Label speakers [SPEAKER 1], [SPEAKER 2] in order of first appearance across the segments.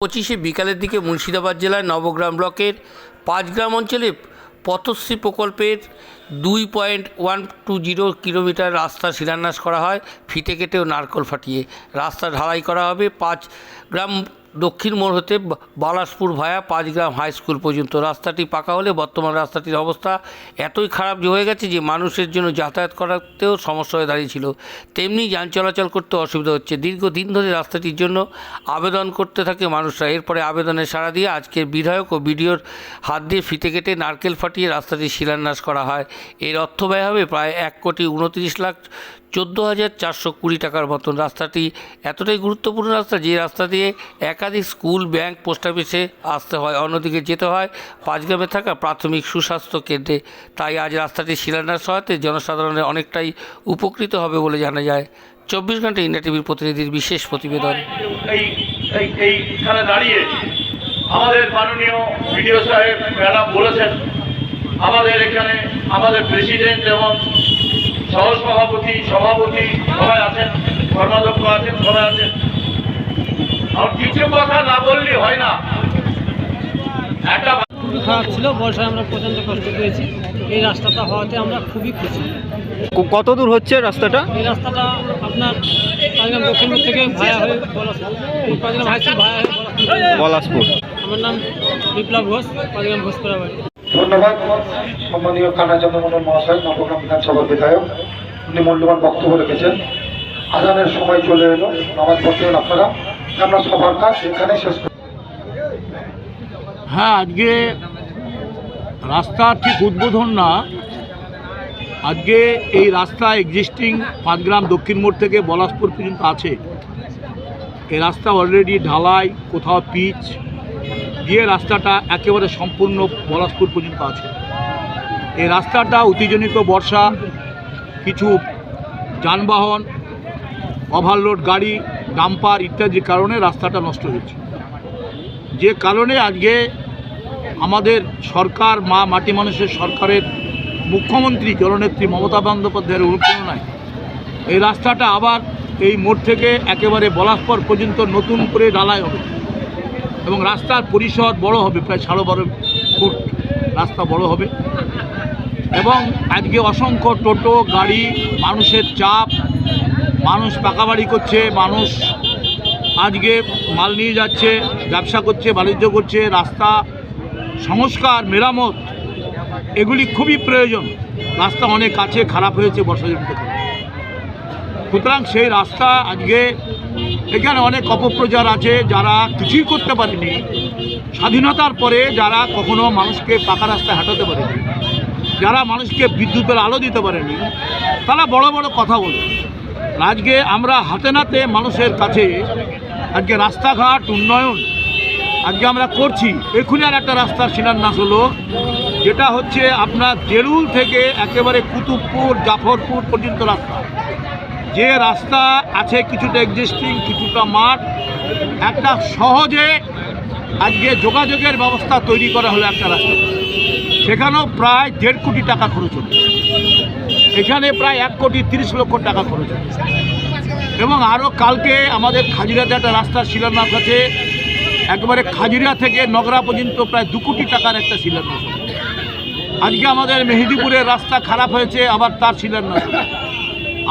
[SPEAKER 1] পঁচিশে বিকালের দিকে মুর্শিদাবাদ জেলার নবগ্রাম ব্লকের পাঁচগ্রাম অঞ্চলে পথশ্রী প্রকল্পের দুই point one two zero kilometre রাস্তা শিলান্যাস করা হয়। ফিতে কেটে ও নারকল ফাটিয়ে। রাস্তা ঢালাই করা হবে পাঁচ গ্রাম দক্ষিণ মোড় হতে Balaspur via Panchgram high school পর্যন্ত। রাস্তাটি পাকা হলে বর্তমান রাস্তাটির অবস্থা এতই খারাপ হয়ে গেছে যে মানুষের জন্য যাতায়াত করাতেও সমস্যা হয়ে দাঁড়িয়েছিল। তেমনি যান চলাচল করতে অসুবিধা হচ্ছে। দীর্ঘদিন ধরে রাস্তাটির জন্য আবেদন করতে থাকে মানুষরা। এরপরে আবেদনের সাড়া দিয়ে আজকে বিধায়ক ও বিডিওর হাত দিয়ে ফিতে কেটে নারকেল ফাটিয়ে রাস্তাটি শিলান্যাস করা হয়। এর অর্থ ব্যয় হবে প্রায় এক কোটি উনত্রিশ লাখ চোদ্দ হাজার চারশো কুড়ি টাকার মতন রাস্তাটি এতটাই গুরুত্বপূর্ণ রাস্তা যে রাস্তা দিয়ে একাধিক স্কুল ব্যাংক পোস্ট অফিসে আসতে হয় অন্যদিকে যেতে হয় পাঁচগ্রামে থাকা প্রাথমিক সুস্বাস্থ্য কেন্দ্রে তাই আজ রাস্তাটি শিলান্যাস হওয়াতে জনসাধারণের অনেকটাই উপকৃত হবে বলে জানা যায় চব্বিশ ঘণ্টা ইন্ডিয়া টিভির প্রতিনিধির বিশেষ প্রতিবেদন
[SPEAKER 2] এইখানে দাঁড়িয়ে আমাদের মাননীয় বিডিও সাহেব ম্যাডাম বলেছেন আমাদের এখানে আমাদের প্রেসিডেন্ট এবং সহসভাপতি সভাপতি সবাই আছেন কর্মাধ্যক্ষ আছেন সবাই আছেন। আর কিছু কথা না বললে হয় না। একটা
[SPEAKER 3] খারাপ ছিল বর্ষায় আমরা প্রচণ্ড কষ্ট পেয়েছি। এই রাস্তাটা হওয়াতে আমরা খুবই খুশি।
[SPEAKER 4] কত দূর হচ্ছে রাস্তাটা?
[SPEAKER 3] এই রাস্তাটা আপনার থেকে ভায়া হয়ে ভায়া হয়ে
[SPEAKER 4] পলাশপুর।
[SPEAKER 3] আমার নাম বিপ্লব ঘোষ পাঁচগ্রাম ঘোষপাড়া বাড়ি।
[SPEAKER 5] ধন্যবাদ। সম্মানীয় কানাচন্দ্র মন্ডল মহাশয়, নবগ্রাম বিধানসভার বিধায়ক, উনি মূল্যবান বক্তব্য রেখেছেন। আজানের সময় চলে এলো, নামাজ পড়তেন আপনারা। আমরা সবার কাজ এখানে শেষ
[SPEAKER 6] হ্যাঁ আজকে রাস্তা ঠিক উদ্বোধন না। আজকে এই রাস্তা এক্সিস্টিং পাঁচগ্রাম দক্ষিণ মোড় থেকে বলাসপুর পর্যন্ত আছে। এই রাস্তা অলরেডি ঢালাই, কোথাও পিচ রাস্তাটা একেবারে সম্পূর্ণ বলাসপুর পর্যন্ত আছে। এই রাস্তাটা অতিজনিত বর্ষা, কিছু যানবাহন ওভারলোড গাড়ি ডাম্পার ইত্যাদির কারণে রাস্তাটা নষ্ট হয়েছে। যে কারণে আজকে আমাদের সরকার, মা মাটি মানুষের সরকারের মুখ্যমন্ত্রী, জননেত্রী মমতা বন্দ্যোপাধ্যায়ের অনুপ্রেরণায় এই রাস্তাটা আবার এই মোড় থেকে একেবারে বলাস্পর পর্যন্ত নতুন করে ডালায় হবে। এবং রাস্তার পরিসর বড় হবে, প্রায় সাড়ে বারো ফুট রাস্তা বড় হবে এবং আজকে অসংখ্য টোটো, গাড়ি, মানুষের চাপ, মানুষ পাকা বাড়ি করছে, মানুষ আজকে মাল নিয়ে যাচ্ছে, ব্যবসা করছে, বাণিজ্য করছে, রাস্তা সংস্কার, মেরামত, এগুলি খুবই প্রয়োজন রাস্তা অনেক কাছে খারাপ হয়েছে বর্ষাজনিত। সুতরাং সেই রাস্তা আজকে এখানে অনেক অপপ্রচার আছে যারা কিছুই করতে পারেনি। স্বাধীনতার পরে যারা কখনো মানুষকে পাকা রাস্তায় হাঁটাতে পারেনি, যারা মানুষকে বিদ্যুতের আলো দিতে পারেনি, তারা বড় বড় কথা বলে। আজকে আমরা হাতে নাতে মানুষের কাছে আজকে রাস্তাঘাট উন্নয়ন আজকে আমরা করছি। এক্ষুনি আর একটা রাস্তার শিলান্যাস হলো, যেটা হচ্ছে আপনার জেরুল থেকে একেবারে কুতুবপুর, জাফরপুর পর্যন্ত রাস্তা। যে রাস্তা আছে কিছুটা এক্সিস্টিং কিছুটা মাঠ। একটা সহজে আজকে যোগাযোগের ব্যবস্থা তৈরি করা হলো একটা রাস্তা। সেখানেও প্রায় দেড় কোটি টাকা খরচ হলো। এখানে প্রায় এক কোটি তিরিশ লক্ষ টাকা খরচ হলো। এবং আরও কালকে আমাদের খাজিরাতে একটা রাস্তার শিলান্যাস আছে। একবারে খাজিরা থেকে নগরা পর্যন্ত প্রায় দু কোটি টাকার একটা শিলান্যাস। আজকে আমাদের মেহেদিপুরের রাস্তা খারাপ হয়েছে, আবার তার শিলান্যাস।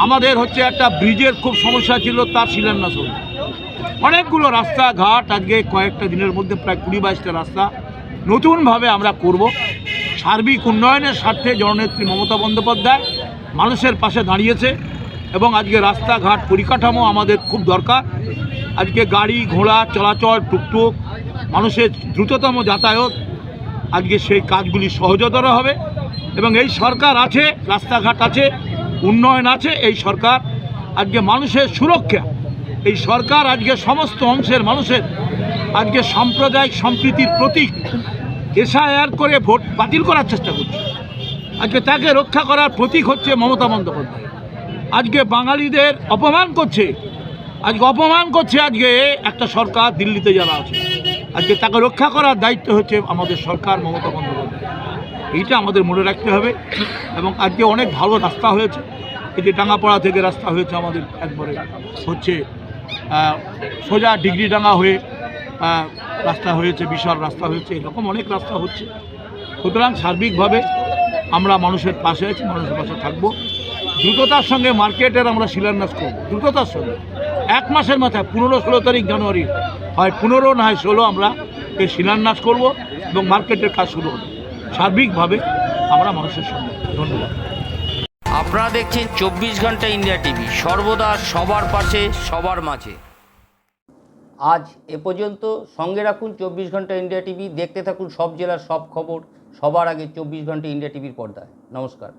[SPEAKER 6] আমাদের হচ্ছে একটা ব্রিজের খুব সমস্যা ছিল, তার শিলান্যাস হলো অনেকগুলো রাস্তাঘাট আজকে কয়েকটা দিনের মধ্যে প্রায় কুড়ি বাইশটা রাস্তা নতুনভাবে আমরা করব। সার্বিক উন্নয়নের স্বার্থে জননেত্রী মমতা বন্দ্যোপাধ্যায় মানুষের পাশে দাঁড়িয়েছে এবং আজকে রাস্তাঘাট পরিকাঠামো আমাদের খুব দরকার। আজকে গাড়ি, ঘোড়া, চলাচল, টুকটুক, মানুষের দ্রুততম যাতায়াত, আজকে সেই কাজগুলি সহজতর হবে এবং এই সরকার আছে, রাস্তাঘাট আছে উন্নয়ন আছে, এই সরকার আজকে মানুষের সুরক্ষা। এই সরকার আজকে সমস্ত অংশের মানুষের আজকে সাম্প্রদায়িক সম্প্রীতির প্রতীক। এসআইআর করে ভোট বাতিল করার চেষ্টা করছে। আজকে তাকে রক্ষা করার প্রতীক হচ্ছে মমতা বন্দ্যোপাধ্যায়। আজকে বাঙালিদের অপমান করছে। আজকে অপমান করছে আজকে একটা সরকার দিল্লিতে যারা আছে। আজকে তাকে রক্ষা করার দায়িত্ব হচ্ছে আমাদের সরকার মমতা বন্দ্যোপাধ্যায়। এইটা আমাদের মনে রাখতে হবে। এবং আজকে অনেক ভালো রাস্তা হয়েছে। এই যে ডাঙ্গাপাড়া থেকে রাস্তা হয়েছে আমাদের একবারে হচ্ছে সোজা ডিগ্রি ডাঙ্গা হয়ে রাস্তা হয়েছে, বিশাল রাস্তা হয়েছে, এরকম অনেক রাস্তা হচ্ছে। সুতরাং সার্বিকভাবে আমরা মানুষের পাশে আছি, মানুষের পাশে থাকব। দ্রুততার সঙ্গে মার্কেটের আমরা শিলান্যাস করব, দ্রুততার সঙ্গে। এক মাসের মাথায়, পনেরো ষোলো তারিখ জানুয়ারি হয়, পনেরো না হয় ষোলো আমরা এর শিলান্যাস করব এবং মার্কেটের কাজ শুরু হবে। সার্বিকভাবে আমরা মানুষের সঙ্গে ধন্যবাদ।
[SPEAKER 1] আপনারা দেখছেন চব্বিশ ঘণ্টা ইন্ডিয়া টিভি, সর্বদা সবার পাশে, সবার মাঝে। আজ এ পর্যন্ত সঙ্গে রাখুন চব্বিশ ঘণ্টা ইন্ডিয়া টিভি, দেখতে থাকুন সব জেলার সব খবর, সবার আগে চব্বিশ ঘণ্টা ইন্ডিয়া টিভির পর্দায়। নমস্কার।